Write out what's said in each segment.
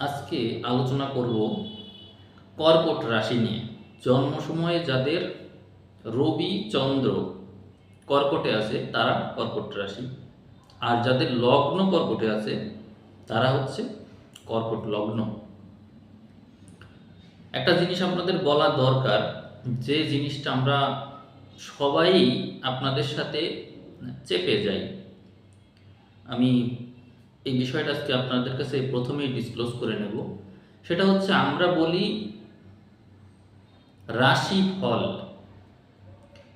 আজকে আলোচনা করব কর্কট রাশি নিয়ে। জন্ম সময়ে যাদের রবি চন্দ্র কর্কটে আছে, তারা কর্কট রাশি। আর যাদের লগ্ন কর্কটে আছে, তারা হচ্ছে কর্কট লগ্ন। একটা জিনিস আপনাদের বলা দরকার, যে জিনিসটা আমরা সবাই আপনাদের সাথে চেপে যাই। আমি এই বিষয়টা আজকে আপনাদের কাছে প্রথমেই ডিসক্লোজ করে নেব। সেটা হচ্ছে আমরা বলি রাশি ফল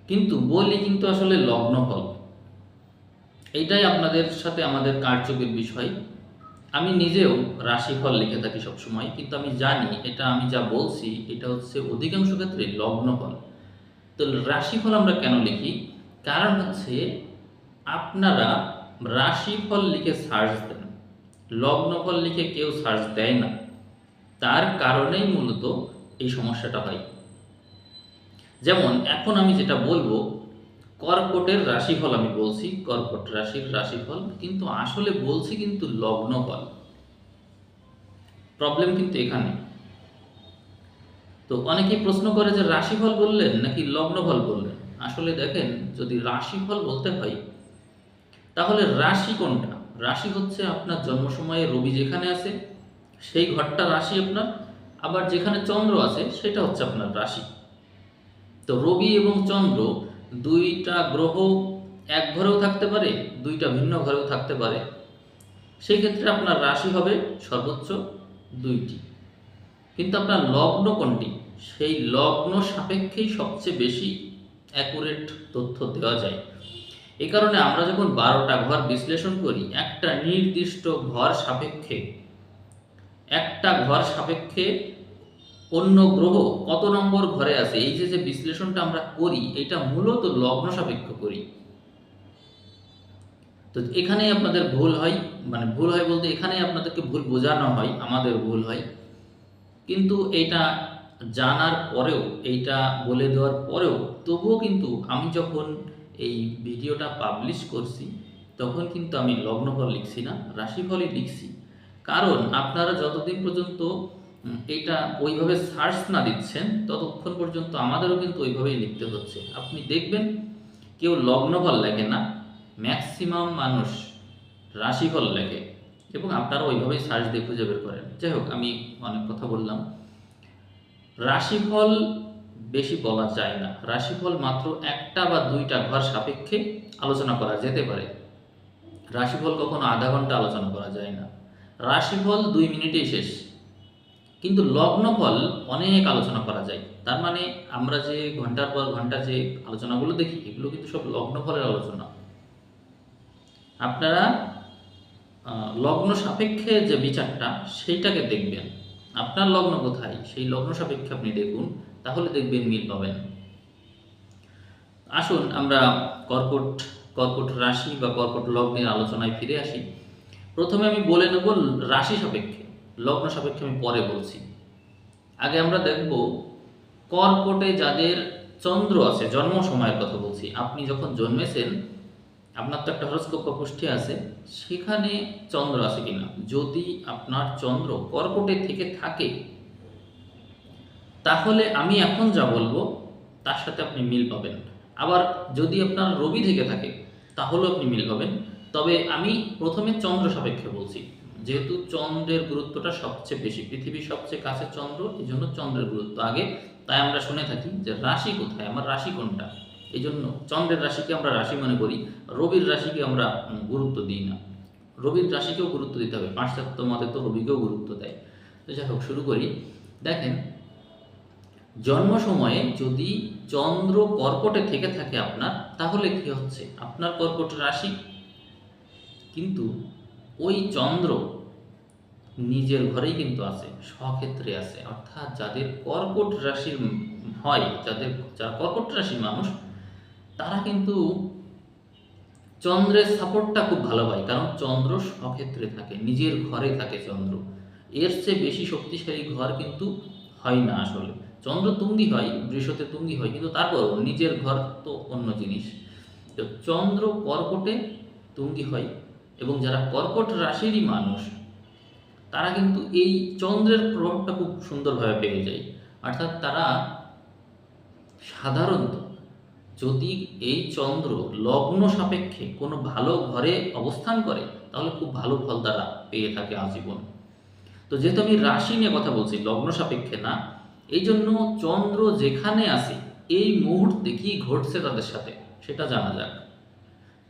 কিন্তু বলি কিন্তু আসলে লগ্ন ফল এইটাই আপনাদের সাথে আমাদের কার্যকর বিষয়। আমি নিজেও রাশিফল লিখে থাকি সবসময়, কিন্তু আমি জানি এটা আমি যা বলছি, এটা হচ্ছে অধিকাংশ ক্ষেত্রে লগ্নফল। তো রাশিফল আমরা কেন লিখি? কারণ হচ্ছে আপনারা রাশিফল লিখে সার্চ দেন। লগ্নফল লিখে কেউ সার্চ দেয় না। তার কারণেই মূলত এই সমস্যাটা হয়। যেমন, এখন আমি যেটা বলব, কর্কটের রাশিফল আমি বলছি, কর্কট রাশির রাশিফল, কিন্তু আসলে বলছি কিন্তু লগ্নফল প্রবলেম কিন্তু এখানে। তো অনেকেই প্রশ্ন করে যে, রাশিফল বললেন নাকি লগ্নফল বললেন? আসলে দেখেন, যদি রাশিফল বলতে হয়, তাহলে রাশি কোনটা? রাশি হচ্ছে আপনার জন্ম সময়ে রবি যেখানে আছে, সেই ঘরটা রাশি আপনার, আবার যেখানে চন্দ্র আছে, সেটা হচ্ছে আপনার রাশি। তো রবি এবং চন্দ্র দুইটা গ্রহ এক ঘরেও থাকতে পারে, দুইটা ভিন্ন ঘরেও থাকতে পারে। সেই ক্ষেত্রে আপনার রাশি হবে সর্বোচ্চ দুইটি। কিন্তু আপনার লগ্ন কোনটি? সেই লগ্ন সাপেক্ষেই সবচেয়ে বেশি অ্যাকুরেট তথ্য দেওয়া যায়। এই কারণে আমরা যখন বারোটা ঘর বিশ্লেষণ করি, একটা নির্দিষ্ট ঘর সাপেক্ষে, একটা ঘর সাপেক্ষে অন্য গ্রহ কত নম্বর ঘরে আছে, এই যে যে বিশ্লেষণটা আমরা করি, এটা মূলত লগ্ন সাপেক্ষ করি। তো এখানেই আপনাদের ভুল হয় মানে ভুল হয় বলতে এখানেই আপনাদেরকে ভুল বোঝানো হয়, আমাদের ভুল হয়। কিন্তু এটা জানার পরেও, এইটা বলে দেওয়ার পরেও, তবুও কিন্তু আমি যখন এই ভিডিওটা পাবলিশ করছি, তখন কিন্তু আমি লগ্নফল লিখছি না, রাশিফলই লিখছি। কারণ আপনারা যতদিন পর্যন্ত এটা ওইভাবে সার্চ না দিচ্ছেন, ততক্ষণ পর্যন্ত আমাদেরও কিন্তু ওইভাবেই লিখতে হচ্ছে। আপনি দেখবেন, কেউ লগ্নফল লেখে না ম্যাক্সিমাম মানুষ রাশিফল লেখে এবং আপনারা ওইভাবেই সার্চ দিয়ে খুঁজে বের করেন। যাই হোক, আমি অনেক কথা বললাম। রাশিফল বেশি বলা যায় না। রাশিফল মাত্র একটা বা দুইটা ঘর সাপেক্ষে আলোচনা করা যেতে পারে। রাশিফল কখনো আধা ঘণ্টা আলোচনা করা যায় না। রাশিফল দুই মিনিটেই শেষ। কিন্তু লগ্নফল অনেক আলোচনা করা যায়। তার মানে আমরা যে ঘণ্টার পর ঘণ্টা যে আলোচনাগুলো দেখি, এগুলো কিন্তু সব লগ্নফলের আলোচনা। আপনারা লগ্ন সাপেক্ষে যে বিচারটা, সেইটাকে দেখবেন। আপনার লগ্ন কোথায়? সেই লগ্ন সাপেক্ষে আপনি দেখুন। তাহলে দেখবেন মিল পাবেন। আসুন আমরা কর্কট কর্কট রাশি বা কর্কট লগ্নের আলোচনায় ফিরে আসি। প্রথমে আমি বলে নেব রাশি সাপেক্ষে, লগ্ন সাপেক্ষে আমি পরে বলছি। আগে আমরা দেখব কর্কটে যাদের চন্দ্র আছে, জন্ম সময়ের কথা বলছি, আপনি যখন জন্মেছেন, আপনার তো একটা হরস্কোপ বা পুষ্টি আছে, সেখানে চন্দ্র আছে কিনা? যদি আপনার চন্দ্র কর্কটে থেকে থাকে তাহলে আমি এখন যা বলব, তার সাথে আপনি মিল পাবেন। আবার যদি আপনার রবি থেকে থাকে, তাহলেও আপনি মিল পাবেন। তবে আমি প্রথমে চন্দ্র সাপেক্ষে বলছি। যেহেতু চন্দ্রের গুরুত্বটা সবচেয়ে বেশি, পৃথিবীর সবচেয়ে কাছে চন্দ্র, এই জন্য চন্দ্রের গুরুত্ব আগে। তাই আমরা শুনে থাকি যে রাশি কোথায়? আমার রাশি কোনটা? এই জন্য চন্দ্রের রাশিকে আমরা রাশি মনে করি, রবির রাশিকে আমরা গুরুত্ব দিই না। রবির রাশিকেও গুরুত্ব দিতে হবে। পাশ্চাত্য মতে তো রবিকেও গুরুত্ব দেয়। তো যাই হোক, শুরু করি। দেখেন জন্ম সময়ে যদি চন্দ্র কর্কটে থেকে থাকে আপনার, তাহলে কি হচ্ছে? আপনার কর্কট রাশি। কিন্তু ওই চন্দ্র নিজের ঘরেই কিন্তু আছে স্বক্ষেত্রে আছে। অর্থাৎ যাদের কর্কট রাশির হয় যাদের, যারা কর্কট রাশির মানুষ, তারা কিন্তু চন্দ্রের সাপোর্টটা খুব ভালো পায়। কারণ চন্দ্র স্বক্ষেত্রে থাকে, নিজের ঘরে থাকে চন্দ্র। এর চেয়ে বেশি শক্তিশালী ঘর কিন্তু হয় না আসলে। চন্দ্র তুঙ্গি হয় বৃষতে তুঙ্গি হয়, কিন্তু তারপরও নিজের ঘর তো অন্য জিনিস। তো চন্দ্র কর্কটে তুঙ্গি হয় এবং যারা কর্কট রাশিরই মানুষ, তারা কিন্তু এই চন্দ্রের প্রভাবটা খুব সুন্দরভাবে পেয়ে যায়। অর্থাৎ তারা সাধারণত যদি এই চন্দ্র লগ্ন সাপেক্ষে কোনো ভালো ঘরে অবস্থান করে, তাহলে খুব ভালো ফল তারা পেয়ে থাকে আজীবন। তো যেহেতু আমি রাশি নিয়ে কথা বলছি, লগ্ন সাপেক্ষে না এই জন্য চন্দ্র যেখানে আসে এই মুহূর্তে কি ঘটছে তাদের সাথে, সেটা জানা যাক।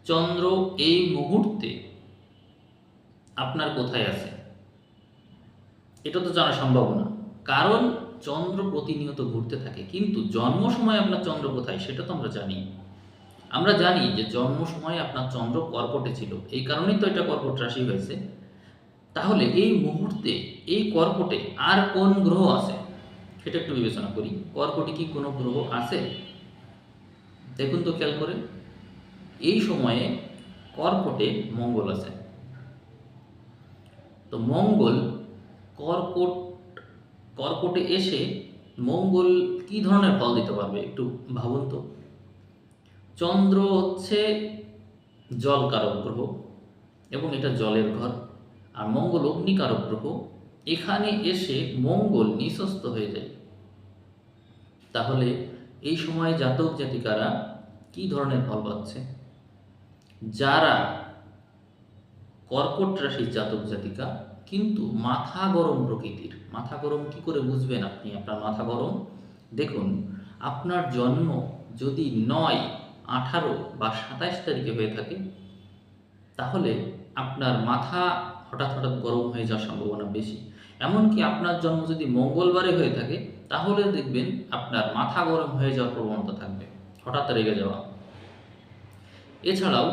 চন্দ্র, এই মুহূর্তে আপনার কোথায় আছে? এটা তো জানা সম্ভব না। কারণ চন্দ্র প্রতিনিয়ত ঘুরতে থাকে, কিন্তু জন্ম সময় আপনার চন্দ্র কোথায়, সেটা তো আমরা জানি। আমরা জানি যে জন্ম সময় আপনার চন্দ্র কর্কটে ছিল, এই কারণেই তো এটা কর্কট রাশি হয়েছে। তাহলে এই মুহূর্তে, এই কর্কটে আর কোন গ্রহ আছে? সেটা একটু বিবেচনা করি। কর্কটে কি কোনো গ্রহ আছে? দেখুন তো খেয়াল করে এই সময়ে কর্কটে মঙ্গল আছে। তো মঙ্গল কর্কট কর্কটে এসে মঙ্গল কি ধরনের ফল দিতে পারবে একটু ভাবুন তো? চন্দ্র হচ্ছে জলকারক গ্রহ এবং এটা জলের ঘর, আর মঙ্গল অগ্নিকারক গ্রহ এখানে এসে মঙ্গল নিঃস্বস্ত হয়ে যায়। তাহলে এই সময় জাতক জাতিকারা কি ধরনের ফল পাচ্ছে? যারা কর্কট রাশির জাতক জাতিকা, কিন্তু মাথা গরম প্রকৃতির। মাথা গরম কি করে বুঝবেন আপনি? আপনার মাথা গরম? দেখুন, আপনার জন্ম যদি নয়, আঠারো বা সাতাইশ তারিখে হয়ে থাকে, তাহলে আপনার মাথা হঠাৎ হঠাৎ গরম হয়ে যাওয়ার সম্ভাবনা বেশি। এমনকি আপনার জন্ম যদি মঙ্গলবারে হয়ে থাকে, তাহলে দেখবেন আপনার মাথা গরম হয়ে যাওয়ার প্রবণতা থাকবে। হঠাৎ রেগে যাওয়া। এছাড়াও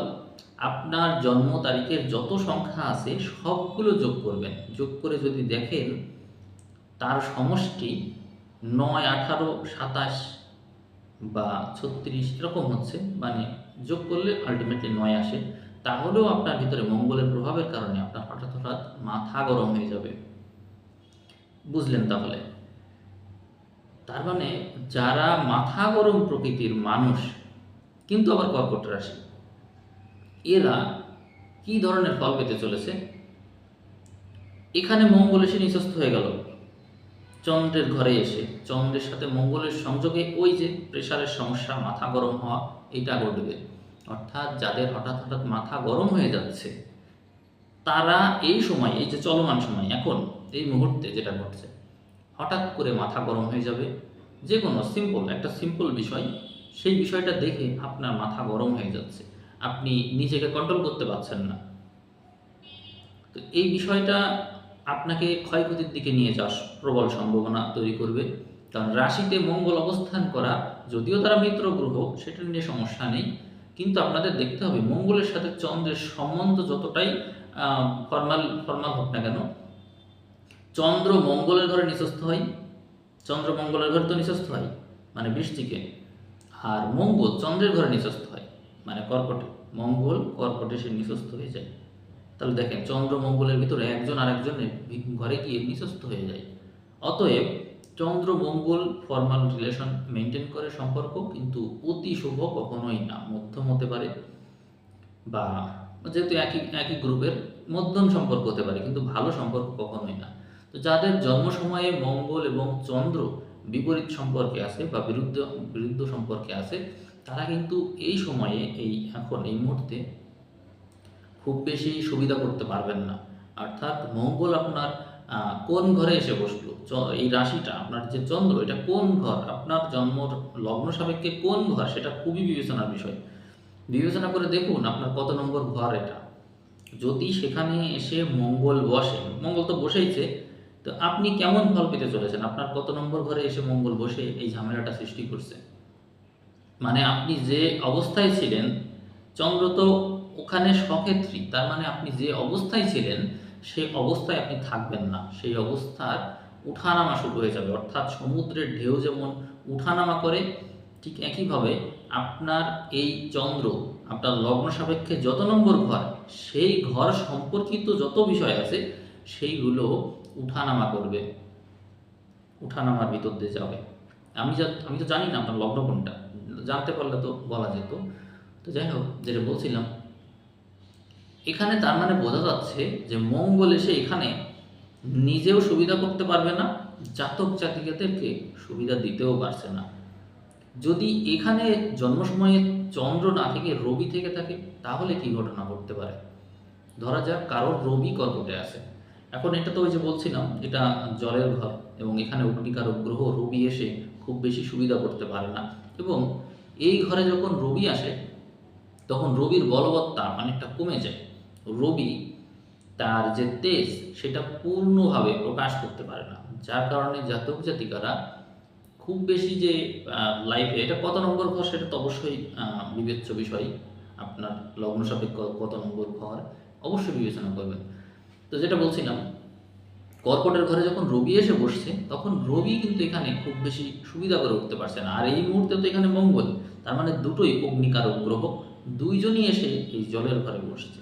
আপনার জন্ম তারিখের যত সংখ্যা আছে, সবগুলো যোগ করবেন। যোগ করে যদি দেখেন, তার সমষ্টি নয়, আঠারো, সাতাশ বা ছত্রিশ এরকম হচ্ছে মানে যোগ করলে আলটিমেটলি নয় আসে, তাহলেও আপনার ভিতরে মঙ্গলের প্রভাবের কারণে আপনার হঠাৎ হঠাৎ মাথা গরম হয়ে যাবে। বুঝলেন তাহলে। তার মানে যারা মাথা গরম প্রকৃতির মানুষ, কিন্তু আবার কর্কট রাশি, এরা কি ধরনের ফল পেতে চলেছে? এখানে মঙ্গল এসে নিঃস্বস্ত হয়ে গেল। চন্দ্রের ঘরে এসে, চন্দ্রের সাথে মঙ্গলের সংযোগে ওই যে প্রেশারের সমস্যা, মাথা গরম হওয়া এটা ঘটবে। অর্থাৎ যাদের হঠাৎ হঠাৎ মাথা গরম হয়ে যাচ্ছে, তারা এই সময়, এই যে চলমান সময়, এখন এই মুহূর্তে যেটা ঘটছে, হঠাৎ করে মাথা গরম হয়ে যাবে। যে কোনো সিম্পল একটা সিম্পল বিষয়, সেই বিষয়টা দেখে আপনার মাথা গরম হয়ে যাচ্ছে। আপনি নিজেকে কন্ট্রোল করতে পারছেন না। তো এই বিষয়টা আপনাকে ক্ষয়ক্ষতির দিকে নিয়ে যাওয়ার প্রবল সম্ভাবনা তৈরি করবে। কারণ রাশিতে মঙ্গল অবস্থান করা, যদিও তারা মিত্র গ্রহ, সেটা নিয়ে সমস্যা নেই। কিন্তু আপনাদের দেখতে হবে, মঙ্গলের সাথে চন্দ্রের সম্বন্ধ যতটাই ফর্মাল ফর্মাল হোক না কেন চন্দ্র মঙ্গলের ঘরে নিঃস্বস্ত হয়। চন্দ্র মঙ্গলের ঘরে তো নিঃস্বস্ত হয় মানে বৃষ্টিকে। আর মঙ্গল চন্দ্রের ঘরে নিঃস্বস্ত হয় মানে কর্কটে। মঙ্গল কর্কটে সে নিঃস্বস্ত হয়ে যায়। তাহলে দেখেন, চন্দ্র মঙ্গলের ভিতরে একজন আর একজনের ঘরে গিয়ে নিঃস্বস্ত হয়ে যায়। অতএব Chandra Mangal formal relation maintain করে সম্পর্ক, কিন্তু অতি শুভ কখনোই না, মধ্যম হতে পারে। বা যেহেতু একই একই গ্রুপের মধ্যম সম্পর্ক হতে পারে, কিন্তু ভালো সম্পর্ক কখনোই না। তো যাদের জন্ম সময়ে মঙ্গল এবং চন্দ্র বিপরীত সম্পর্কে আছে বা বিরুদ্ধ বিরুদ্ধ সম্পর্কে আছে, তারা কিন্তু এই সময়ে, এই এখন, এই মুহূর্তে খুব বেশি সুবিধা করতে পারবেন না। অর্থাৎ মঙ্গল আপনার কোন ঘরে এসে বসল? এই রাশিটা, আপনার যে চন্দ্র, এটা কোন ঘর? আপনার জন্মর লগ্ন সাপেক্ষে কোন ঘর? সেটা খুবই বিবেচনার বিষয়। বিবেচনা করে দেখুন আপনার কত নম্বর ঘর এটা। যদি সেখানে এসে মঙ্গল বসে, মঙ্গল তো বসেইছে তো আপনি কেমন ফল পেতে চলেছেন? আপনার কত নম্বর ঘরে এসে মঙ্গল বসে এই ঝামেলাটা সৃষ্টি করছে? মানে আপনি যে অবস্থায় ছিলেন, চন্দ্র তো ওখানে সক্ষেত্রী, তার মানে আপনি যে অবস্থায় ছিলেন, সেই অবস্থায় আপনি থাকবেন না। সেই অবস্থার উঠানামা শুরু হয়ে যাবে। অর্থাৎ সমুদ্রের ঢেউ যেমন উঠানামা করে, ঠিক একইভাবে আপনার এই চন্দ্র, আপনার লগ্ন সাপেক্ষে যত নম্বর ঘর, সেই ঘর সম্পর্কিত যত বিষয় আছে সেইগুলো উঠানামা করবে। উঠানামার ভিতর দিয়ে যাবে। আমি যা, আমি তো জানি না আপনার লগ্ন কোনটা। জানতে পারলে তো বলা যেত। তো যাই হোক, যেটা বলছিলাম, এখানে তার মানে বোঝা যাচ্ছে যে মঙ্গল এসে এখানে নিজেও সুবিধা করতে পারবে না, জাতক জাতিকাদেরকে সুবিধা দিতেও পারছে না। যদি এখানে জন্ম সময়ে চন্দ্র না থেকে, রবি থেকে থাকে, তাহলে কি ঘটনা ঘটতে পারে? ধরা যাক কারোর রবি কর্কটে আছে। এখন এটা তো ওই যে বলছিলাম, এটা জলের ঘর এবং এখানে অগ্নিকারক গ্রহ রবি এসে খুব বেশি সুবিধা করতে পারে না। এবং এই ঘরে যখন রবি আসে, তখন রবির বলবত্তা অনেকটা কমে যায়। রবি তার যে তেজ, সেটা পূর্ণভাবে প্রকাশ করতে পারে না। যার কারণে জাতক জাতিকারা খুব বেশি যে লাইফে এটা কত নম্বর ঘর সেটা তো অবশ্যই বিবেচ্য বিষয় আপনার লগ্ন সাপেক্ষ কত নম্বর ঘর, অবশ্যই বিবেচনা করবেন। তো যেটা বলছিলাম, কর্কটের ঘরে যখন রবি এসে বসছে, তখন রবি কিন্তু এখানে খুব বেশি সুবিধা করে উঠতে পারছে না। আর এই মুহূর্তে তো এখানে মঙ্গল, তার মানে দুটোই অগ্নিকারক গ্রহ, দুইজনই এসে এই জলের ঘরে বসছে।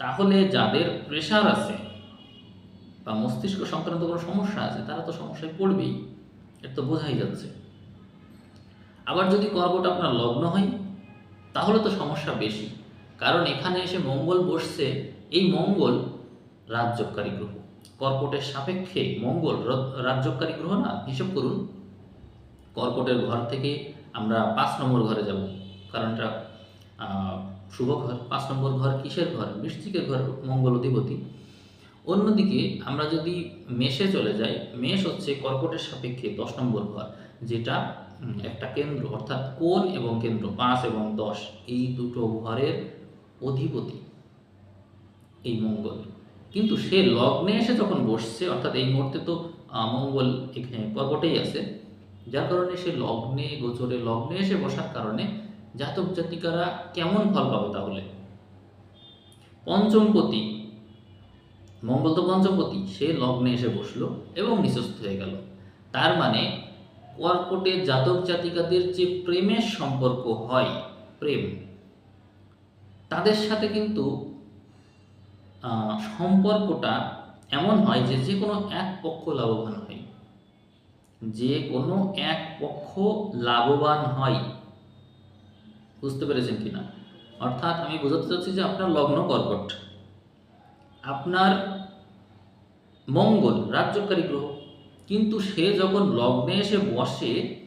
তাহলে যাদের প্রেশার আছে বা মস্তিষ্ক সংক্রান্ত কোনো সমস্যা আছে, তারা তো সমস্যায় পড়বেই, এটা তো বোঝাই যাচ্ছে। আবার যদি কর্কট আপনার লগ্ন হয়, তাহলে তো সমস্যা বেশি। কারণ এখানে এসে মঙ্গল বসছে, এই মঙ্গল রাজ্যকারী গ্রহ। কর্কটের সাপেক্ষে মঙ্গল রাজ্যকারী গ্রহ না? হিসেব করুন। কর্কটের ঘর থেকে আমরা পাঁচ নম্বর ঘরে যাব। কারণ এটা শুভ ঘর। পাঁচ নম্বর ঘর কিসের ঘর? বৃশ্চিকের ঘর, মঙ্গল অধিপতি। অন্যদিকে আমরা যদি মেষে চলে যাই, মেষ হচ্ছে কর্কটের সাপেক্ষে দশ নম্বর ঘর, যেটা একটা কেন্দ্র। অর্থাৎ কোন এবং কেন্দ্র, পাঁচ এবং দশ, এই দুটো ঘরের অধিপতি। এই মঙ্গল। কিন্তু সে লগ্নে এসে যখন বসছে, অর্থাৎ এই মুহূর্তে তো মঙ্গল এখানে কর্কটেই আছে, যার কারণে সে লগ্নে, গোচরে লগ্নে এসে বসার কারণে জাতক জাতিকারা কেমন ফল পাবে তাহলে? পঞ্চমপতি, মঙ্গল তো পঞ্চমপতি, সে লগ্নে এসে বসল এবং নিঃস্ত হয়ে গেল। তার মানে কর্কটে জাতক জাতিকাদের যে প্রেমের সম্পর্ক হয়, প্রেম, তাদের সাথে কিন্তু সম্পর্কটা এমন হয় যে যে কোনো এক পক্ষ লাভবান হয়। যে কোনো এক পক্ষ লাভবান হয়। বুঝতে পেরেছেন কিনা? অর্থাৎ আমি বোঝাতে চাচ্ছি যে আপনার লগ্ন কর্কট। আপনার মঙ্গল রাজ্যকারী গ্রহ। কিন্তু সে যখন লগ্নে এসে বসে,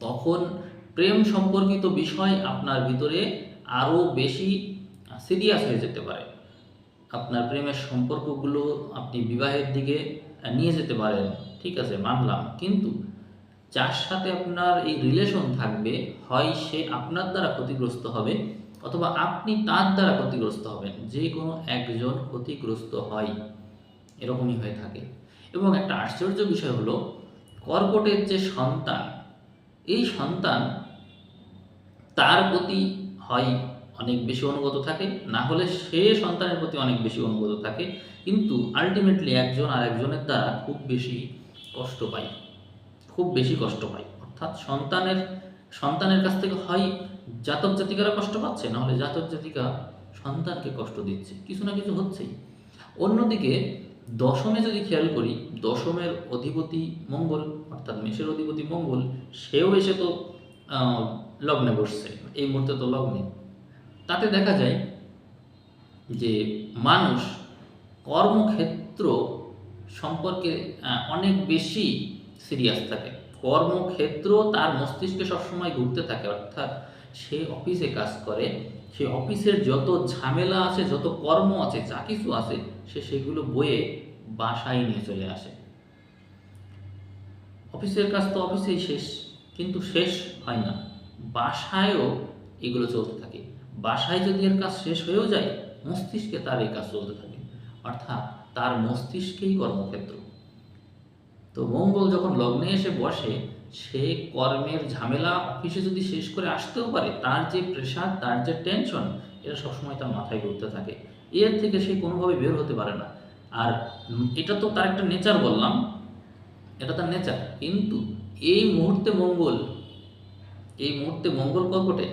তখন প্রেম সম্পর্কিত বিষয় আপনার ভিতরে আরও বেশি সিরিয়াস হয়ে যেতে পারে। আপনার প্রেমের সম্পর্কগুলো আপনি বিবাহের দিকে নিয়ে যেতে পারেন, ঠিক আছে, মানলাম। কিন্তু যার সাথে আপনার এই রিলেশন থাকবে, হয় সে আপনার দ্বারা ক্ষতিগ্রস্ত হবে অথবা আপনি তার দ্বারা ক্ষতিগ্রস্ত হবেন, যে কোনো একজন ক্ষতিগ্রস্ত হয়, এরকমই হয়ে থাকে। এবং একটা আশ্চর্য বিষয় হলো, কর্কটের যে সন্তান, এই সন্তান তার প্রতি হয় অনেক বেশি অনুগত থাকে, না হলে সে সন্তানের প্রতি অনেক বেশি অনুগত থাকে, কিন্তু আলটিমেটলি একজন আর একজনের দ্বারা খুব বেশি কষ্ট পায়, খুব বেশি কষ্ট পায়। অর্থাৎ সন্তানের সন্তানের কাছ থেকে হয় জাতক জাতিকারা কষ্ট পাচ্ছে, না হলে জাতক জাতিকা সন্তানকে কষ্ট দিচ্ছে, কিছু না কিছু হচ্ছেই। অন্যদিকে দশমে যদি খেয়াল করি, দশমের অধিপতি মঙ্গল, অর্থাৎ মেষের অধিপতি মঙ্গল, সেও এসে তো লগ্নে বসছে, এই মুহূর্তে তো লগ্নে। তাতে দেখা যায় যে মানুষ কর্মক্ষেত্র সম্পর্কে অনেক বেশি সিরিয়াস থাকে। কর্মক্ষেত্র তার মস্তিষ্কে সবসময় ঘুরতে থাকে, অর্থাৎ সে অফিসে কাজ করে, সে অফিসের যত ঝামেলা আছে, যত কর্ম আছে, যা কিছু আছে, সে সেগুলো বয়ে বাসায় নিয়ে চলে আসে। অফিসের কাজ তো অফিসেই শেষ, কিন্তু শেষ হয় না। বাসায়ও এগুলো চলতে থাকে। বাসায় যদি এর কাজ শেষ হয়েও যায়, মস্তিষ্কে তার এই কাজ চলতে থাকে। অর্থাৎ তার মস্তিষ্কেই কর্মক্ষেত্র। তো মঙ্গল যখন লগ্নে এসে বসে, সে কর্মের ঝামেলা অফিসে যদি শেষ করে আসতেও পারে, তার যে প্রেশার তার যে টেনশন এটা সবসময় তার মাথায় ঘুরতে থাকে। এর থেকে সে কোনোভাবে বের হতে পারে না। আর এটা তো তার একটা নেচার বললাম, এটা তার নেচার কিন্তু এই মুহূর্তে মঙ্গল, এই মুহূর্তে মঙ্গল কর্কটে,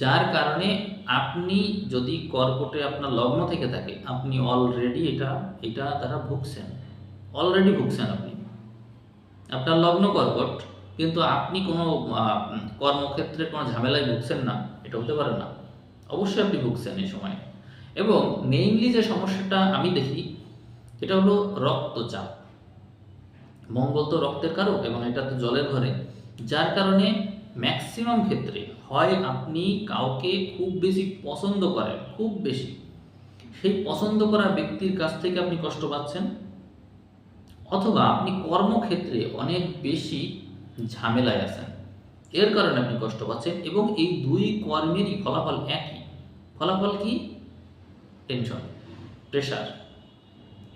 যার কারণে আপনি যদি কর্কটে আপনার লগ্ন থেকে থাকে, আপনি অলরেডি এটা এটা তারা ভুগছেন। অলরেডি ভুগছেন আপনি। আপনার লগ্ন কর্কট কিন্তু আপনি কোনো কর্মক্ষেত্রে কোনো ঝামেলায় ভুগছেন না, এটা হতে পারে না। অবশ্যই আপনি ভুগছেন এই সময়। এবং মেইনলি যে সমস্যাটা আমি দেখি, এটা হলো রক্তচাপ। মঙ্গল তো রক্তের কারক এবং এটা তো জলের ঘরে। যার কারণে ম্যাক্সিমাম ক্ষেত্রে হয় আপনি কাউকে খুব বেশি পছন্দ করেন, খুব বেশি। সেই পছন্দ করা ব্যক্তির কাছ থেকে আপনি কষ্ট পাচ্ছেন? অথবা আপনি কর্মক্ষেত্রে অনেক বেশি ঝামেলায় আছেন। এর কারণে আপনি কষ্ট পাচ্ছেন এবং এই দুই কর্মেরই ফলাফল একই। ফলাফল কি? Tension, pressure.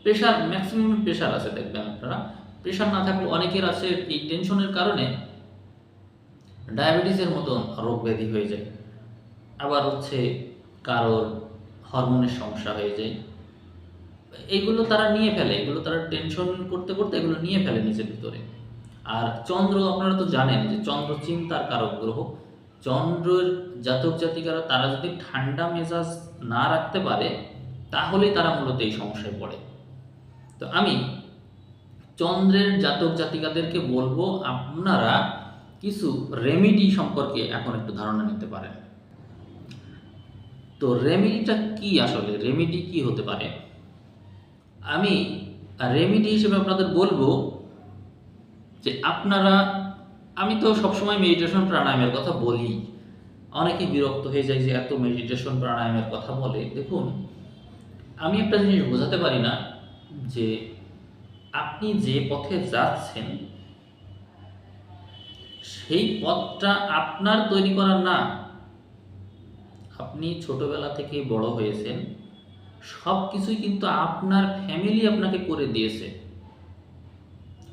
Pressure maximum pressure আছে দেখবেন আপনারা। প্রেশার না থাকলে অনেকের আছে এই টেনশনের কারণে ডায়াবেটিসের মতন রোগ ব্যাধি হয়ে যায়। আবার হচ্ছে কারোর হরমোনের সমস্যা হয়ে যায়। এগুলো তারা নিয়ে ফেলে, এগুলো তারা টেনশন করতে করতে এগুলো নিয়ে ফেলে নিজের ভিতরে। আর চন্দ্র, আপনারা তো জানেন যে চন্দ্র চিন্তার কারক গ্রহ। চন্দ্রের জাতক জাতিকারা, তারা যদি ঠান্ডা মেজাজ না রাখতে পারে, তাহলেই তারা মূলত এই সমস্যায় পড়ে। তো আমি চন্দ্রের জাতক জাতিকাদেরকে বলব, আপনারা কিছু রেমিডি সম্পর্কে এখন একটু ধারণা নিতে পারেন। তো রেমিডিটা কি আসলে? রেমিডি কি হতে পারে? আমি রেমিডি হিসেবে আপনাদের বলব যে আপনারা, আমি তো সবসময় মেডিটেশন প্রাণায়ামের কথা বলি। অনেকেই বিরক্ত হয়ে যায় যে এত মেডিটেশন প্রাণায়ামের কথা বলে। দেখুন, আমি একটা জিনিস বোঝাতে পারি না যে আপনি যে পথে যাচ্ছেন সেই পথটা আপনার তৈরি করার না। আপনি ছোটবেলা থেকে বড় হয়েছেন। সব কিছুই কিন্তু আপনার ফ্যামিলি আপনাকে করে দিয়েছে।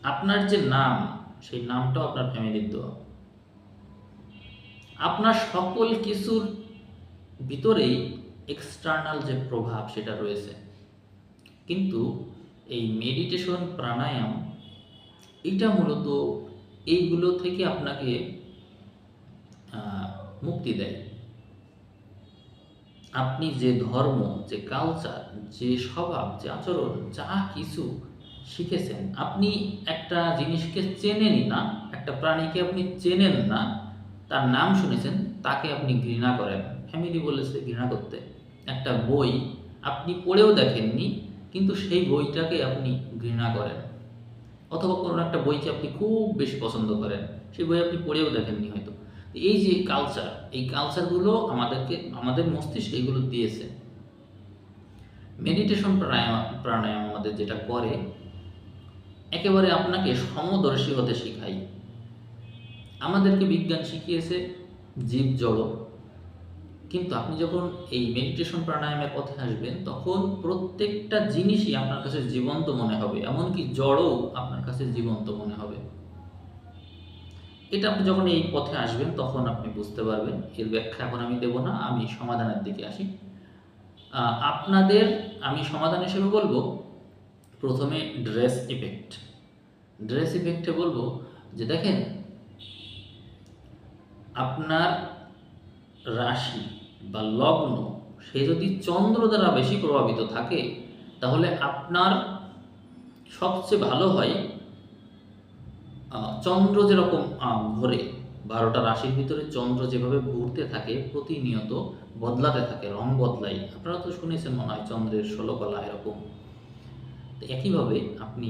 আপনার যে নাম, সেই নামটাও আপনার ফ্যামিলির দেওয়া। আপনার সকল কিছুর ভিতরেই এক্সটার্নাল যে প্রভাব, সেটা রয়েছে। কিন্তু এই মেডিটেশন প্রাণায়াম এটা মূলত এইগুলো থেকে আপনাকে মুক্তি দেয়। আপনি যে ধর্ম, যে কালচার যে স্বভাব, যে আচরণ, যা কিছু শিখেছেন, আপনি একটা জিনিসকে চেনেনই না, একটা প্রাণীকে আপনি চেনেন না, তার নাম শুনেছেন, তাকে আপনি ঘৃণা করেন। ফ্যামিলি বলেছে ঘৃণা করতে। একটা বই আপনি পড়েও দেখেননি, কিন্তু সেই বইটাকে আপনি ঘৃণা করেন। অথবা কোনো একটা বইকে আপনি খুব বেশি পছন্দ করেন, সেই বই আপনি পড়েও দেখেননি হয়তো। এই যে কালচার এই কালচারগুলো আমাদেরকে, আমাদের মস্তিষ্ক এগুলো দিয়েছে। মেডিটেশন প্রাণায়াম প্রাণায়াম আমাদের যেটা করে, একেবারে আপনাকে সমদর্শী হতে শেখায়। আমাদেরকে বিজ্ঞান শিখিয়েছে জীব জড় কিন্তু আপনি যখন এই মেডিটেশন প্রাণায়ামের পথে আসবেন, তখন প্রত্যেকটা জিনিসই আপনার কাছে জীবন্ত মনে হবে। এমনকি জড়ও আপনার কাছে জীবন্ত মনে হবে। এটা আপনি যখন এই পথে আসবেন, তখন আপনি বুঝতে পারবেন, এর ব্যাখ্যা এখন আমি দেব না, আমি সমাধানের দিকে আসি। আপনাদের আমি সমাধান হিসেবে বলব, প্রথমে ড্রেস ইফেক্ট ড্রেস ইফেক্টে বলব যে দেখেন, আপনার রাশি বা লগ্ন, সে যদি চন্দ্র দ্বারা বেশি প্রভাবিত থাকে, তাহলে আপনার সবচেয়ে ভালো হয় চন্দ্র যেরকম ঘোরে, বারোটা রাশির ভিতরে চন্দ্র যেভাবে ঘুরতে থাকে, প্রতিনিয়ত বদলাতে থাকে, রং বদলাই আপনারা তো শুনেছেন মনে হয় চন্দ্রের ষোলো কলা এরকম। তো একইভাবে আপনি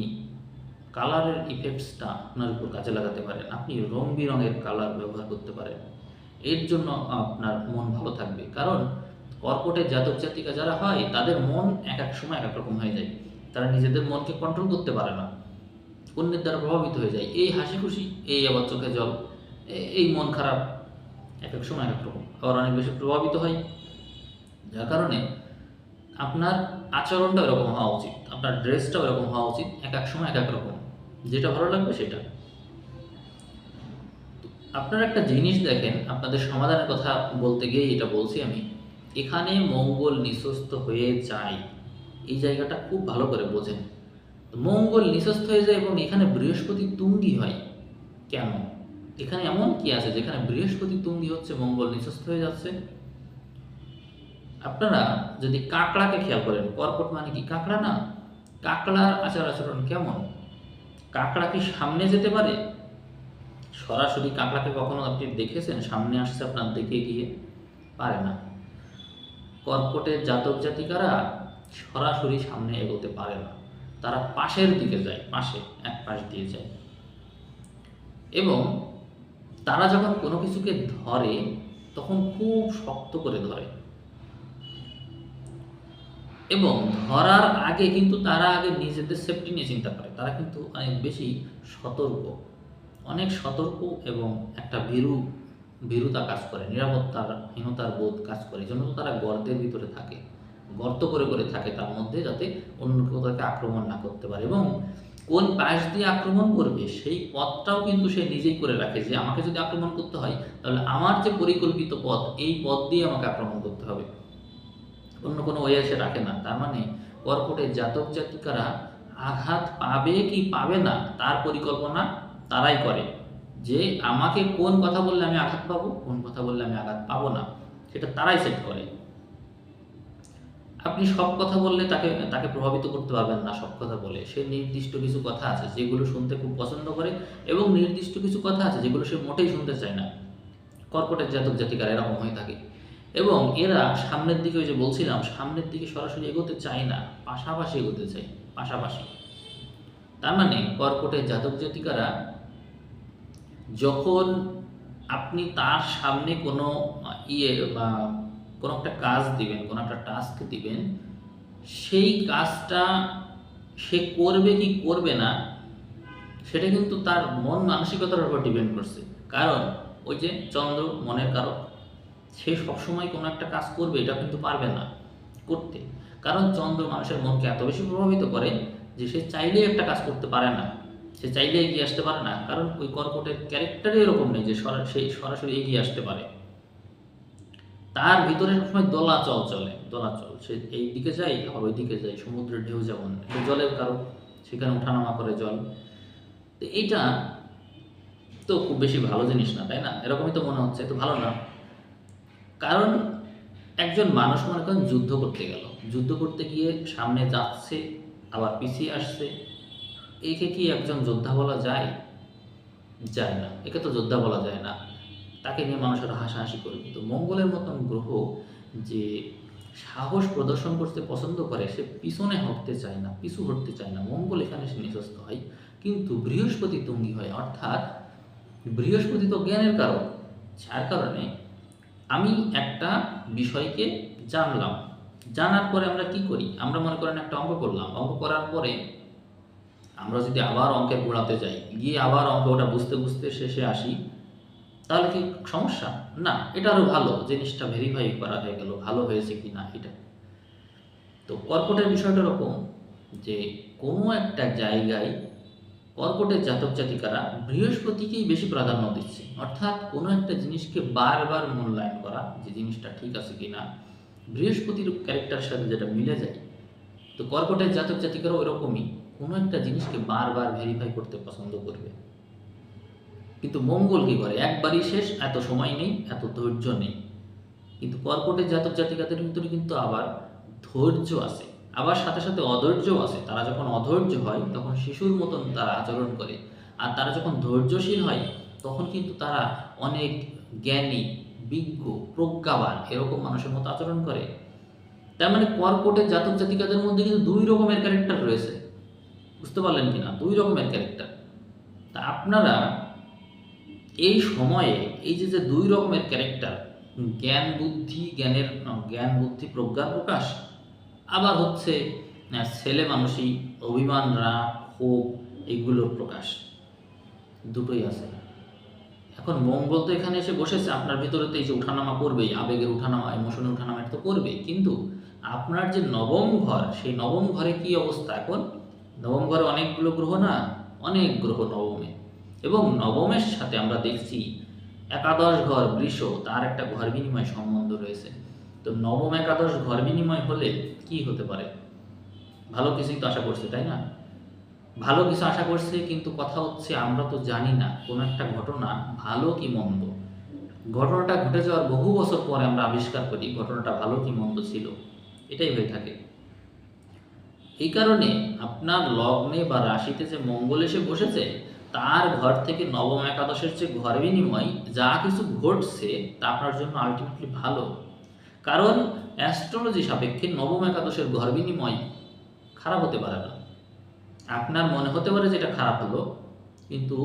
কালারের ইফেক্টসটা আপনার উপর কাজে লাগাতে পারেন। আপনি রং বেরঙের কালার ব্যবহার করতে পারেন। এর জন্য আপনার মন ভালো থাকবে। কারণ কর্কটের জাতক জাতিকা যারা হয়, তাদের মন এক এক সময় এক এক রকম হয়ে যায়। তারা নিজেদের মনকে কন্ট্রোল করতে পারে না। অন্যের দ্বারা প্রভাবিত হয়ে যায়। এই হাসি খুশি এই আবার চোখে জল এই মন খারাপ এক এক সময় এক এক রকম। আবার অনেক বেশি প্রভাবিত হয়। যার কারণে আপনার আচরণটা এরকম হওয়া উচিত। আপনার ড্রেসটাও এরকম হওয়া উচিত। এক এক সময় এক এক রকম। যেটা ভালো লাগবে সেটা। আপনারা একটা জিনিস দেখেন, আপনাদের সমাধানের কথা বলতে গিয়ে এটা বলছি আমি। এখানে মঙ্গল নিঃস্বস্ত হয়ে যায়। এই জায়গাটা খুব ভালো করে বোঝেন। মঙ্গল নিঃস্বস্ত হয়ে যায় এবং এখানে বৃহস্পতি তুঙ্গি হয়। কেন? এখানে এমন কি আছে যেখানে বৃহস্পতি তুঙ্গি হচ্ছে, মঙ্গল নিঃস্বস্ত হয়ে যাচ্ছে? আপনারা যদি কাঁকড়াকে খেয়াল করেন, কর্কট মানে কি কাঁকড়া না? কাঁকড়ার আচার আচরণ কেমন? কাঁকড়া কি সামনে যেতে পারে? সরাসরি কাঁকড়াকে কখনো আপনি দেখেছেন? সামনে আসছে আপনার দেখে গিয়ে? পারে না। কর্কটের জাতক জাতিকারা সরাসরি সামনে এগোতে পারে না। তারা পাশের দিকে যায়, পাশে, এক পাশ দিয়ে যায়। এবং তারা যখন কোনো কিছুকে ধরে, তখন খুব শক্ত করে ধরে। এবং ধরার আগে কিন্তু তারা আগে নিজেদের সেফটি নিয়ে চিন্তা করে। তারা কিন্তু অনেক বেশি সতর্ক। অনেক সতর্ক এবং একটা ভীরু, ভীরুতা কাজ করে, নিরাপত্তার, হীনতার বোধ কাজ করে। এই জন্য তো তারা গর্তের ভিতরে থাকে। গর্ত করে করে থাকে তার মধ্যে যাতে অন্য কেউ তাকে আক্রমণ না করতে পারে। এবং কোন পাশ দিয়ে আক্রমণ করবে, সেই পথটাও কিন্তু সে নিজেই করে রাখে যে, আমাকে যদি আক্রমণ করতে হয়, তাহলে আমার যে পরিকল্পিত পথ, এই পথ দিয়ে আমাকে আক্রমণ করতে হবে। অন্য কোনো ওয়ে সে রাখে না। তার মানে কর্কটের জাতক জাতিকারা আঘাত পাবে কি পাবে না, তার পরিকল্পনা তারাই করে। যে আমাকে কোন কথা বললে আমি আঘাত পাবো, কোন কথা বললে আমি আঘাত পাবো না, সেটা তারাই সেট করে। আপনি সব কথা বললে তাকে তাকে প্রভাবিত করতে পারবেন না সব কথা বলে। সে নির্দিষ্ট কিছু কথা আছে যেগুলো শুনতে খুব পছন্দ করে এবং নির্দিষ্ট কিছু কথা আছে যেগুলো সে মোটেই শুনতে চায় না। কর্কটের জাতক জাতিকারা এরকম হয়ে থাকে। এবং এরা সামনের দিকে ওই যে বলছিলাম, সামনের দিকে সরাসরি এগোতে চায় না, পাশাপাশি এগোতে চায়, পাশাপাশি। তার মানে কর্কটের জাতক জাতিকারা যখন আপনি তার সামনে কোনো ইয়ে বা কোনো একটা কাজ দিবেন, কোনো একটা টাস্ক দিবেন, সেই কাজটা সে করবে কি করবে না, সেটা কিন্তু তার মন মানসিকতার উপর ডিপেন্ড করছে। কারণ ওই যে চন্দ্র মনের কারক, সে সবসময় কোনো একটা কাজ করবে, এটা কিন্তু পারবে না করতে। কারণ চন্দ্র মানুষের মনকে এত বেশি প্রভাবিত করে যে সে চাইলেই একটা কাজ করতে পারে না। সে চাইলে এগিয়ে আসতে পারে না, কারণ ওই কর্কটের ক্যারেক্টারই এরকম নেই যে সে সরাসরি এগিয়ে আসতে পারে। তার ভিতরে সবসময় দোলাচল চলে, দোলাচল। সে এই দিকে যায়, আবার ওই দিকে যায়, সমুদ্রের ঢেউ যেমন জলের কারণ, সেখানে ওঠানামা করে জল। তো এইটা তো খুব বেশি ভালো জিনিস না, তাই না? এরকমই তো মনে হচ্ছে তো ভালো না। কারণ একজন মানুষ মনে করেন যুদ্ধ করতে গেল। যুদ্ধ করতে গিয়ে সামনে যাচ্ছে, আবার পিছিয়ে আসছে। একে কি একজন যোদ্ধা বলা যায়? যায় না। একে তো যোদ্ধা বলা যায় না। তাকে নিয়ে মানুষের হাসাহাসি করবে তো মঙ্গলের মতন গ্রহ যে সাহস প্রদর্শন করতে পছন্দ করে, সে পিছনে হটতে চায় না, পিছু হটতে চায় না। মঙ্গল এখানে সে নিঃস্ত হয়। কিন্তু বৃহস্পতি তুঙ্গি হয়। অর্থাৎ বৃহস্পতি তো জ্ঞানের কারক। যার কারণে আমি একটা বিষয়কে জানলাম। জানার পরে আমরা কি করি? আমরা মনে করেন একটা অঙ্ক করলাম। অঙ্ক করার পরে আমরা যদি আবার অঙ্কে গোড়াতে যাই, গিয়ে আবার অঙ্ক ওটা বুঝতে বুঝতে শেষে আসি, তাহলে কি সমস্যা? না, এটা আরও ভালো, জিনিসটা ভেরিফাই করা হয়ে গেল, ভালো হয়েছে কি না এটা। তো কর্কটের বিষয়টা এরকম যে কোনো একটা জায়গায় কর্কটের জাতক জাতিকারা বৃহস্পতিকেই বেশি প্রাধান্য দিচ্ছে। অর্থাৎ কোনো একটা জিনিসকে বারবার মূল্যায়ন করা যে জিনিসটা ঠিক আছে কি না বৃহস্পতির ক্যারেক্টারের সাথে যেটা মিলে যায়। তো কর্কটের জাতক জাতিকারা ওইরকমই কোনো একটা জিনিসকে বারবার ভেরিফাই করতে পছন্দ করবে। কিন্তু মঙ্গল কি করে? একবারই শেষ, এত সময় নেই, এত ধৈর্য নেই। কিন্তু কর্কটের জাতক জাতিকাদের ভিতরে কিন্তু আবার ধৈর্য আছে। আবার সাথে সাথে অধৈর্যও আছে। তারা যখন অধৈর্য হয়, তখন শিশুর মতন তারা আচরণ করে। আর তারা যখন ধৈর্যশীল হয়, তখন কিন্তু তারা অনেক জ্ঞানী, বিজ্ঞ, প্রজ্ঞাবান এরকম মানুষের মতো আচরণ করে। তার মানে কর্কটের জাতক জাতিকাদের মধ্যে কিন্তু দুই রকমের ক্যারেক্টার রয়েছে। বুঝতে পারলেন কিনা? দুই রকমের ক্যারেক্টার তা আপনারা এই সময়ে এই যে যে দুই রকমের ক্যারেক্টার জ্ঞান বুদ্ধি জ্ঞানের জ্ঞান বুদ্ধি প্রজ্ঞার প্রকাশ, আবার হচ্ছে ছেলে মানুষই অভিমান, রাগ, ক্ষোভ এগুলোর প্রকাশ। দুটোই আছে। এখন মঙ্গল তো এখানে এসে বসেছে, আপনার ভিতরে তো এই যে উঠানামা করবেই, আবেগের উঠানামা ইমোশনের উঠানামা তো করবেই। কিন্তু আপনার যে নবম ঘর, সেই নবম ঘরে কি অবস্থা? এখন নবম ঘরে অনেকগুলো গ্রহ না? অনেক গ্রহ নবমে। এবং নবমের সাথে আমরা দেখছি একাদশ ঘর বৃষ, তার একটা ঘর বিনিময় সম্বন্ধ রয়েছে। তো নবম একাদশ ঘর বিনিময় হলে কি হতে পারে? ভালো কিছুই তো আশা করছে, তাই না? ভালো কিছু আশা করছে, কিন্তু কথা হচ্ছে আমরা তো জানি না কোনো একটা ঘটনা ভালো কি মন্দ। ঘটনাটা ঘটে যাওয়ার বহু বছর পরে আমরা আবিষ্কার করি ঘটনাটা ভালো কি মন্দ ছিল। এটাই হয়ে থাকে। এই কারণে আপনার লগ্নে বা রাশিতে যে মঙ্গল এসে বসেছে, তার ঘর থেকে নবম একাদশের যে ঘর বিনিময়, যা কিছু ঘটছে, তা আপনার জন্য আলটিমেটলি ভালো। কারণ অ্যাস্ট্রোলজি সাপেক্ষে নবম একাদশের ঘর বিনিময় খারাপ হতে পারে না। আপনার মনে হতে পারে যে এটা খারাপ হলো, কিন্তু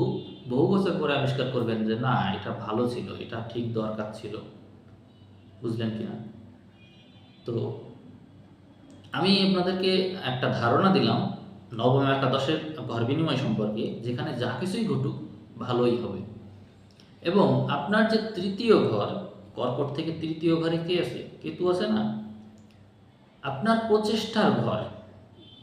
বহু বছর পরে আবিষ্কার করবেন যে, না, এটা ভালো ছিল, এটা ঠিক দরকার ছিল। বুঝলেন কিনা? তো আমি আপনাদেরকে একটা ধারণা দিলাম, নবম একাদশের ঘর বিনিময় সম্পর্কে, যেখানে যা কিছুই ঘটুক, ভালোই হবে। এবং আপনার যে তৃতীয় ঘর, কর্কট থেকে তৃতীয় ঘরে কে আছে? কেতু আছে না? আপনার প্রচেষ্টার ঘর,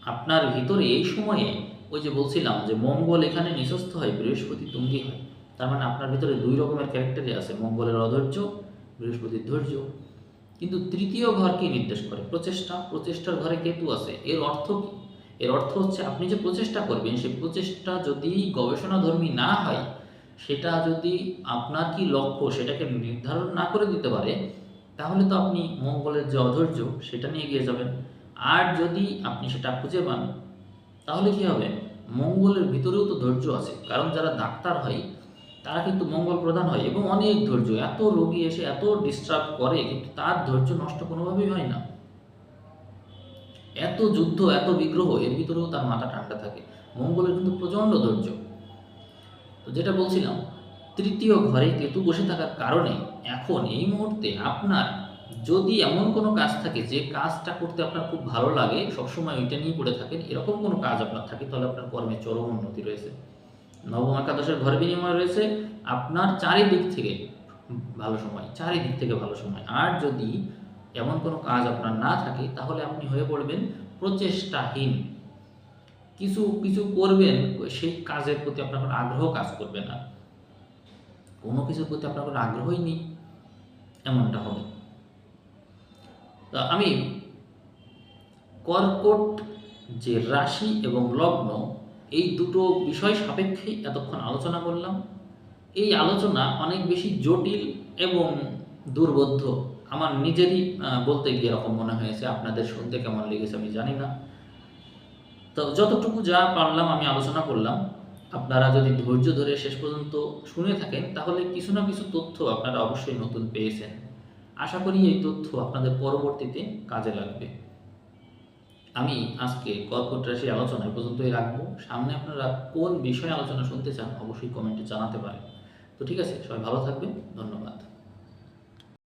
আপনার ভিতরে এই সময়ে, ওই যে বলছিলাম যে মঙ্গল এখানে নিঃস্ত হয়, বৃহস্পতি তুঙ্গি হয়। তার মানে আপনার ভিতরে দুই রকমের ক্যারেক্টারই আছে, মঙ্গলের অধৈর্য, বৃহস্পতির ধৈর্য। কিন্তু তৃতীয় ঘর কি নির্দেশ করে। প্রচেষ্টা, প্রচেষ্টার ঘরে কেতু আছে। এর অর্থ কি? এর অর্থ হচ্ছে আপনি যে প্রচেষ্টা করবেন, সেই প্রচেষ্টা যদি গবেষণাধর্মী না হয়, সেটা যদি আপনার কি লক্ষ্য সেটাকে নির্ধারণ না করে দিতে পারে, তাহলে তো আপনি মঙ্গলের যে অধৈর্য, সেটা নিয়ে এগিয়ে যাবেন। আর যদি আপনি সেটা খুঁজে পান, তাহলে কি হবে? মঙ্গলের ভিতরেও তো ধৈর্য আছে। কারণ যারা ডাক্তার হয় তারা কিন্তু মঙ্গল প্রধান হয় এবং অনেক ধৈর্য, এত রোগী এসে এত ডিস্টার্ব করে কিন্তু তার ধৈর্য নষ্ট কোনোভাবেই হয় না। এত যুদ্ধ, এত বিগ্রহ, এর ভিতরেও তার মাথা ঠান্ডা থাকে। মঙ্গলের কিন্তু প্রচণ্ড ধৈর্য। তো যেটা বলছিলাম, তৃতীয় ঘরে কেতু বসে থাকার কারণে এখন এই মুহূর্তে আপনার যদি এমন কোনো কাজ থাকে যে কাজটা করতে আপনার খুব ভালো লাগে, সবসময় ওইটা নিয়ে পড়ে থাকেন, এরকম কোনো কাজ আপনার থাকে, তাহলে আপনার কর্মে চরম উন্নতি রয়েছে। নবম একাদশের ঘর বিনিময় রয়েছে আপনার চারিদিক থেকে ভালো সময়, চারিদিক থেকে ভালো সময়। আর যদি এমন কোনো কাজ আপনার না থাকে, তাহলে আপনি হয়ে পড়বেন প্রচেষ্টাহীন। কিছু কিছু করবেন, সেই কাজের প্রতি আপনার কোনো আগ্রহ কাজ করবে না। কোনো কিছুর প্রতি আপনার কোনো আগ্রহই নেই। এমনটা হবে। তা আমি কর্কট যে রাশি এবং লগ্ন এই দুটো বিষয় সাপেক্ষেই এতক্ষণ আলোচনা করলাম। এই আলোচনা অনেক বেশি জটিল এবং দুর্বোধ্য। আমার নিজেরই বলতে গিয়ে এরকম মনে হয়েছে। আপনাদের শুনতে কেমন লেগেছে আমি জানি না। তো যতটুকু যা পারলাম আমি আলোচনা করলাম। আপনারা যদি ধৈর্য ধরে শেষ পর্যন্ত শুনে থাকেন, তাহলে কিছু না কিছু তথ্য আপনারা অবশ্যই নতুন পেয়েছেন। আশা করি এই তথ্য আপনাদের পরবর্তীতে কাজে লাগবে। আমি আজকে কর্কট রাশি আলোচনা পর্যন্তই রাখব। সামনে আপনারা কোন বিষয়ে আলোচনা শুনতে চান, অবশ্যই কমেন্টে জানাতে পারেন। তো ঠিক আছে, সবাই ভালো থাকবেন, ধন্যবাদ।